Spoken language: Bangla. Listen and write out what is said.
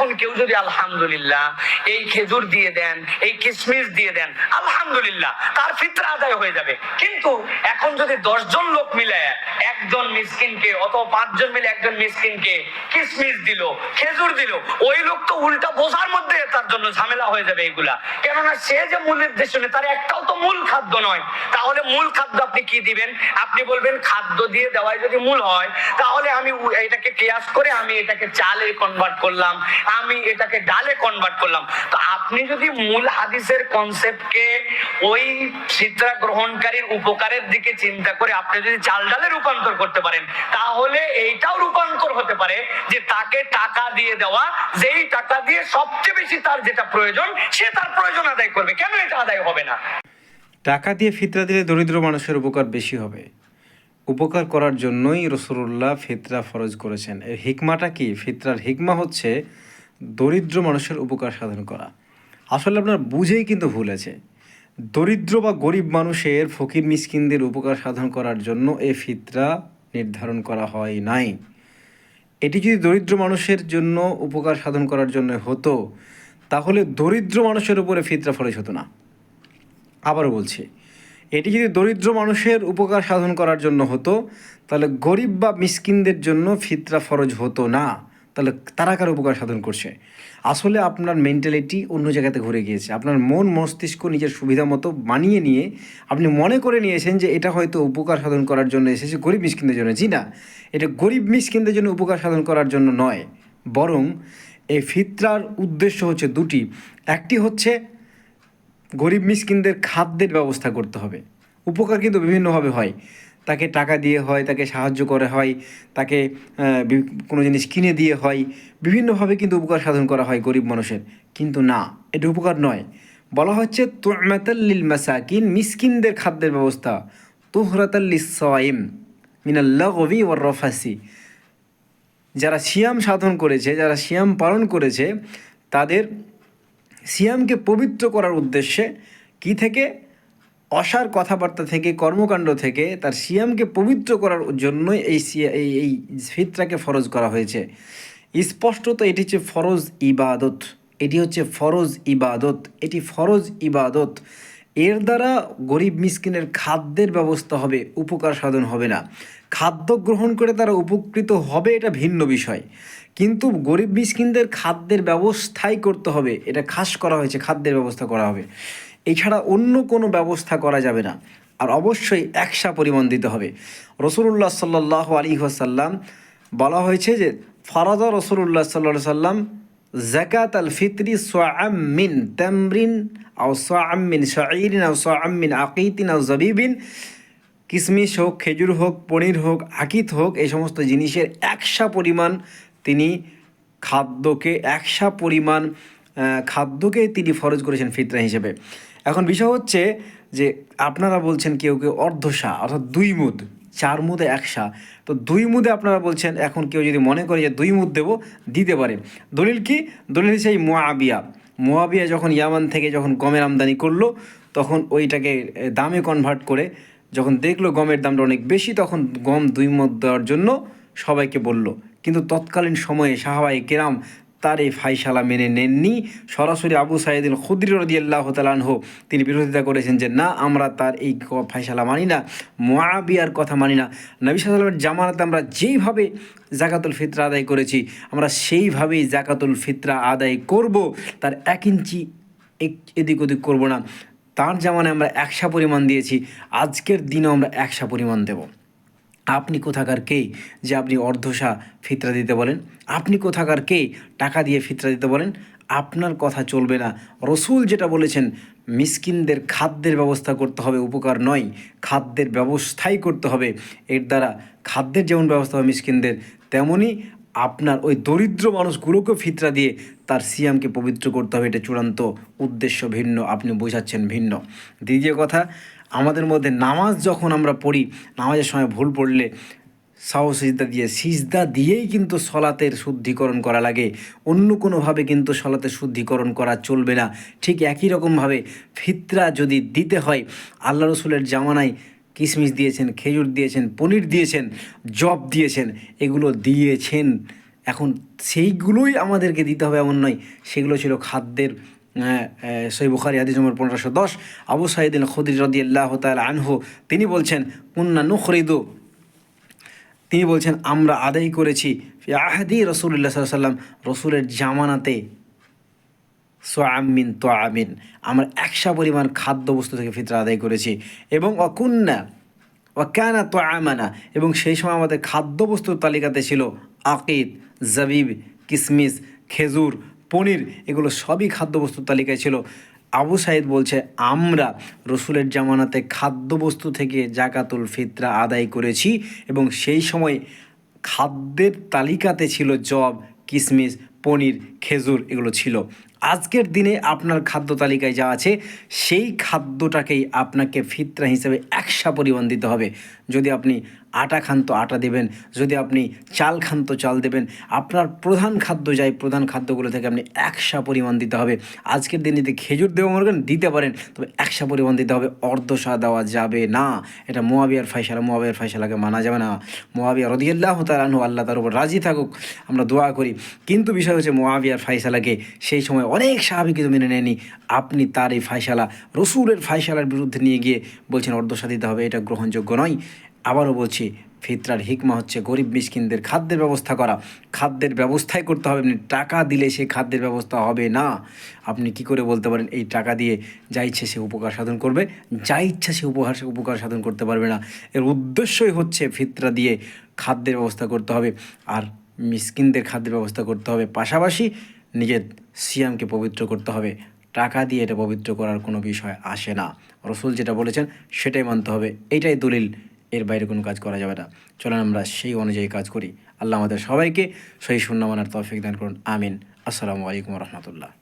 এখন কেউ যদি আলহামদুলিল্লাহ এই খেজুর দিয়ে দেন, এই কিশমিশ দিয়ে দেন, আলহামদুলিল্লাহ, তার ফিতরা আদায় হয়ে যাবে। কিন্তু এখন যদি দশজন লোক মিলে একজন মিসকিনকে অথবা পাঁচজন মিলে একজন মিসকিনকে কিশমিশ দিল, খেজুর দিল, ওই লোক তো উল্টা বোঝার মধ্যে তার জন্য ঝামেলা হয়ে যাবে এগুলা কেননা সে যে মূলের দেশ তার একটাও তো মূল খাদ্য নয়। তাহলে মূল খাদ্য আপনি কি দিবেন? আপনি বলবেন, খাদ্য দিয়ে দেওয়াই যদি মূল হয়, তাহলে আমি এটাকে কেয়াস করে আমি এটাকে চালে কনভার্ট করলাম। আমি এটাকে ডালে কনভার্ট করলাম। তো আপনি যদি মূল হাদিসের কনসেপ্টকে ওই চিত্রা গ্রহণকারীর উপকারের দিকে চিন্তা করে আপনি যদি চাল ডালে রূপান্তর করতে পারেন, তাহলে এইটাও রূপান্তর হতে পারে যে তাকে টাকা দিয়ে দেওয়া, যেই টাকা দিয়ে সবচেয়ে বেশি তার যেটা প্রয়োজন, সে তার প্রয়োজন আদায় করবে। কেন এটা আদায় হবে না? টাকা দিয়ে ফিতরা দিলে দরিদ্র মানুষের উপকার বেশি হবে। উপকার করার জন্যই রসুল্লাহ ফিতরা ফরজ করেছেন। এর হিকমাটা কি? ফিতরার হিকমা হচ্ছে দরিদ্র মানুষের উপকার সাধন করা। আসলে আপনার বুঝেই কিন্তু ভুল আছে। দরিদ্র বা গরিব মানুষের ফকির মিসকিনদের উপকার সাধন করার জন্য এ ফিতরা নির্ধারণ করা হয় নাই। এটি যদি দরিদ্র মানুষের জন্য উপকার সাধন করার জন্য হতো, তাহলে দরিদ্র মানুষের উপরে ফিতরা ফরজ হতো না। আবারও বলছি, এটি যদি দরিদ্র মানুষের উপকার সাধন করার জন্য হতো, তাহলে গরিব বা মিসকিনদের জন্য ফিতরা ফরজ হতো না। তাহলে তারা কার উপকার সাধন করছে? আসলে আপনার মেন্টালিটি অন্য জায়গাতে ঘুরে গিয়েছে। আপনার মন, মস্তিষ্ক নিজের সুবিধা মতো মানিয়ে নিয়ে আপনি মনে করে নিয়েছেন যে এটা হয়তো উপকার সাধন করার জন্য এসেছে গরিব মিসকিনদের জন্য। জি না, এটা গরিব মিসকিনদের জন্য উপকার সাধন করার জন্য নয়। বরং এই ফিতরার উদ্দেশ্য হচ্ছে দুটি। একটি হচ্ছে গরিব মিসকিনদের খাদ্যের ব্যবস্থা করতে হবে। উপকার কিন্তু বিভিন্নভাবে হয়। তাকে টাকা দিয়ে হয়, তাকে সাহায্য করে হয়, তাকে কোনো জিনিস কিনে দিয়ে হয়, বিভিন্নভাবে কিন্তু উপকার সাধন করা হয় গরিব মানুষের। কিন্তু না, এটা উপকার নয়। বলা হচ্ছে তুমাতাল্লিল মাসাকিন মিসকিনদের খাদ্যের ব্যবস্থা। তুহরাতাল্লিস সাইম মিনাল্লাগবি ওয়ার রফাসি। যারা সিয়াম সাধন করেছে, যারা সিয়াম পালন করেছে, তাদের সিয়ামকে পবিত্র করার উদ্দেশ্যে কি থেকে? অসার কথাবার্তা থেকে, কর্মকাণ্ড থেকে তার সিয়ামকে পবিত্র করার জন্যই এই এই ফিতরাকে ফরজ করা হয়েছে। স্পষ্টত এটি হচ্ছে ফরজ ইবাদত। এটি হচ্ছে ফরজ ইবাদত। এটি ফরজ ইবাদত। এর দ্বারা গরিব মিসকিনের খাদ্যের ব্যবস্থা হবে, উপকার সাধন হবে না। খাদ্য গ্রহণ করে তারা উপকৃত হবে, এটা ভিন্ন বিষয়। কিন্তু গরিব মিসকিনদের খাদ্যের ব্যবস্থাই করতে হবে, এটা খাস করা হয়েছে, খাদ্যের ব্যবস্থা করা হবে। এছাড়া অন্য কোনো ব্যবস্থা করা যাবে না। আর অবশ্যই একসা পরিমাণ দিতে হবে। রসুল্লাহ সাল্লাহ আলী সাল্লাম বলা হয়েছে যে, ফরাদা রসুল্লাহ সাল্লাহ সাল্লাম জাকাত আল ফিতরি সোয়ামিন তামরিন আও সোয়ামিন শাইরিন আও সোয়ামিন আকিতিন আও জবিবিন। কিশমিশ হোক, খেজুর হোক, পনির হোক, আকিত হোক, এই সমস্ত জিনিসের একসা পরিমাণ তিনি খাদ্যকে একসা পরিমাণ খাদ্যকে তিনি ফরজ করেছেন ফিতরা হিসেবে। এখন বিষয় হচ্ছে যে আপনারা বলছেন কেউ কেউ অর্ধশা অর্থাৎ দুই মুদ, চার মুদে একশা তো দুই মুদে আপনারা বলছেন, এখন কেউ যদি মনে করে যে দুই মুদ দেবো, দিতে পারে। দলিল কি? দলিল সেই মোয়াবিয়া মোয়াবিয়া যখন ইয়ামান থেকে যখন গমের আমদানি করল, তখন ওইটাকে দামে কনভার্ট করে যখন দেখল গমের দামটা অনেক বেশি, তখন গম দুই মত দেওয়ার জন্য সবাইকে বলল। কিন্তু তৎকালীন সময়ে সাহাবাই কেরাম তার এই ফাইসালা মেনে নেননি। সরাসরি আবু সাইদিন খুদ্রি রদি আল্লাহ তালানহ তিনি বিরোধিতা করেছেন যে, না, আমরা তার এই ফাইসালা মানি না মোয়াবিয়ার কথা মানি না। নবী সাল্লামের জামানাতে আমরা যেইভাবে জাকাতুল ফিতরা আদায় করেছি, আমরা সেইভাবেই জাকাতুল ফিতরা আদায় করব। তার এক ইঞ্চি এদিক ওদিক করব না। তার জামানায় আমরা একশা পরিমাণ দিয়েছি, আজকের দিনেও আমরা একশা পরিমাণ দেব। আপনি কোথাকার কে যে আপনি অর্ধশা ফিতরা দিতে বলেন? আপনি কোথাকার কে টাকা দিয়ে ফিতরা দিতে বলেন? আপনার কথা চলবে না। রসুল যেটা বলেছেন, মিসকিনদের খাদ্যের ব্যবস্থা করতে হবে উপকার নয়, খাদ্যের ব্যবস্থাই করতে হবে। এর দ্বারা খাদ্যের যেমন ব্যবস্থা হবে মিসকিনদের তেমনই আপনার ওই দরিদ্র মানুষগুলোকে ফিতরা দিয়ে তার সিয়ামকে পবিত্র করতে হবে। এটা চূড়ান্ত উদ্দেশ্য ভিন্ন, আপনি বোঝাচ্ছেন ভিন্ন। দ্বিতীয় কথা আমাদের মধ্যে নামাজ যখন আমরা পড়ি, নামাজের সময় ভুল পড়লে সাহ সিজদা দিয়ে, সিজদা দিয়েই কিন্তু সলাতের শুদ্ধিকরণ করা লাগে। অন্য কোনোভাবে কিন্তু সলাতের শুদ্ধিকরণ করা চলবে না। ঠিক একই রকমভাবে ফিতরা যদি দিতে হয়, আল্লাহ রসুলের জামানায় কিশমিশ দিয়েছেন, খেজুর দিয়েছেন, পনির দিয়েছেন, জব দিয়েছেন, এগুলো দিয়েছেন। এখন সেইগুলোই আমাদেরকে দিতে হবে, এমন নয়। সেগুলো ছিল খাদ্যের সই বুখারি, হাদিস নম্বর পনেরোশো দশ। আবু সাইদিন খুদির রদি আল্লাহ তাল আনহু, তিনি বলছেন উন্না নুখরিদু। তিনি বলছেন, আমরা আদায় করেছি আহাদি রসুল্লাহ সাল্লাম রসুলের জামানাতে সোয়ামিন তো আমিন আমরা একশা পরিমাণ খাদ্যবস্তু থেকে ফিতরা আদায় করেছি। এবং অকুন্না ওয়াকানা তো আমানা এবং সেই সময় আমাদের খাদ্যবস্তুর তালিকাতে ছিল আকিদ, জাবিব, কিসমিস, খেজুর পনির, এগুলো সবই খাদ্যবস্তুর তালিকায় ছিল। আবু সাইদ বলছে, আমরা রসুলের জামানাতে খাদ্যবস্তু থেকে জাকাতুল ফিতরা আদায় করেছি এবং সেই সময় খাদ্যের তালিকাতে ছিল জব, কিসমিস, পনির, খেজুর, এগুলো ছিল। আজকের দিনে আপনার খাদ্য তালিকায় যা আছে, সেই খাদ্যটাকেই আপনাকে ফিতরা হিসেবে একশা পরিমাণ দিতে হবে। যদি আপনি আটা খান তো আটা দেবেন, যদি আপনি চাল খান তো চাল দেবেন, আপনার প্রধান খাদ্য যাই প্রধান খাদ্যগুলো থেকে আপনি একশা পরিমাণ দিতে হবে। আজকের দিনে যদি খেজুর দেওয়া মনে করেন, দিতে পারেন, তবে একশা পরিমাণ দিতে হবে, অর্ধশা দেওয়া যাবে না। এটা মোয়াবিয়ার ফাইসালা মোয়াবিয়ার ফাইসালাকে মানা যাবে না। মোয়াবিয়া রদিয়াল্লাহ তালানহু আল্লাহ তার উপর রাজি থাকুক, আমরা দোয়া করি। কিন্তু বিষয় হচ্ছে মোয়াবিয়ার ফাইসালাকে সেই সময় অনেক সাহাবি কিন্তু মেনে নেয়নি। আপনি তার এই ফাইসালা রসুলের ফাইসালার বিরুদ্ধে নিয়ে গিয়ে বলছেন, অর্ধশা দিতে হবে, এটা গ্রহণযোগ্য নয়। আবারও বলছি, ফিতরার হিকমা হচ্ছে গরিব মিসকিনদের খাদ্যের ব্যবস্থা করা। খাদ্যের ব্যবস্থাই করতে হবে আপনি টাকা দিলে সে খাদ্যের ব্যবস্থা হবে না। আপনি কি করে বলতে পারেন, এই টাকা দিয়ে যা ইচ্ছে সে উপকার সাধন করবে, যা ইচ্ছা সে উপহার, উপকার সাধন করতে পারবে না। এর উদ্দেশ্যই হচ্ছে ফিতরা দিয়ে খাদ্যের ব্যবস্থা করতে হবে আর মিসকিনদের খাদ্যের ব্যবস্থা করতে হবে। পাশাপাশি নিজের সিয়ামকে পবিত্র করতে হবে। টাকা দিয়ে এটা পবিত্র করার কোনো বিষয় আসে না। রসুল যেটা বলেছেন, সেটাই মানতে হবে। এইটাই দলিল এর বাইরে কোনো কাজ করা যাবে না। চলেন আমরা সেই অনুযায়ী কাজ করি। আল্লাহ আমাদের সবাইকে সেই শূন্য মানার তৌফিক দান করুন। আমিন। আসসালামু আলাইকুম রহমতুল্লাহ।